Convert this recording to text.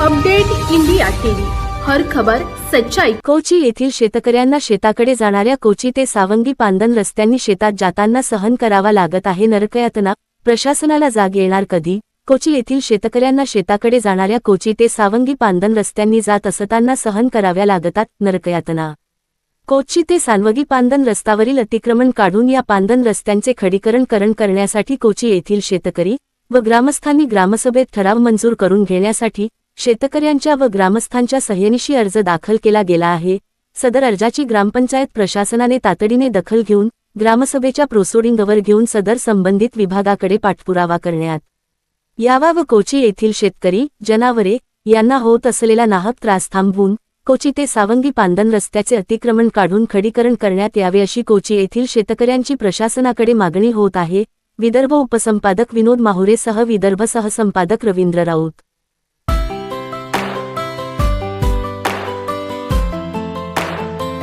Update India TV. हर खबर सच्चाई. कोची येथील शेतकऱ्यांना शेताकडे जाणाऱ्या कोची ते सावंगी पांदन रस्त्यांनी शेतात जाताना सहन करावा लागत आहे. नरकयातना प्रशासनाला जाग येणार कधी? कोची येथील शेतकऱ्यांना शेताकडे जाणाऱ्या कोची ते सावंगी पांदन रस्त्यांनी जात असताना सहन कराव्या लागतात. नरकयातना. कोची ते सानवगी पांदन रस्त्यावरील अतिक्रमण काढून या पांदन रस्त्यांचे खडीकरण करण करण्यासाठी कोची येथील शेतकरी व ग्रामस्थांनी ग्रामसभेत ठराव मंजूर करून घेण्यासाठी शेतकऱ्यांच्या व ग्रामस्थांच्या सह्यनिशी अर्ज दाखल केला गेला आहे. सदर अर्जाची ग्रामपंचायत प्रशासनाने तातडीने दखल घेऊन ग्रामसभेच्या प्रोसोडिंगवर घेऊन सदर संबंधित विभागाकडे पाठपुरावा करण्यात. यावा व कोची येथील शेतकरी जनावरे यांना होत असलेला नाहक त्रास थांबवून कोची ते सावंगी पांदन रस्त्याचे अतिक्रमण काढून खडीकरण करण्यात यावे अशी कोची येथील शेतकऱ्यांची प्रशासनाकडे मागणी होत आहे. विदर्भ उपसंपादक विनोद माहुरेसह विदर्भ सहसंपादक रवींद्र राऊत.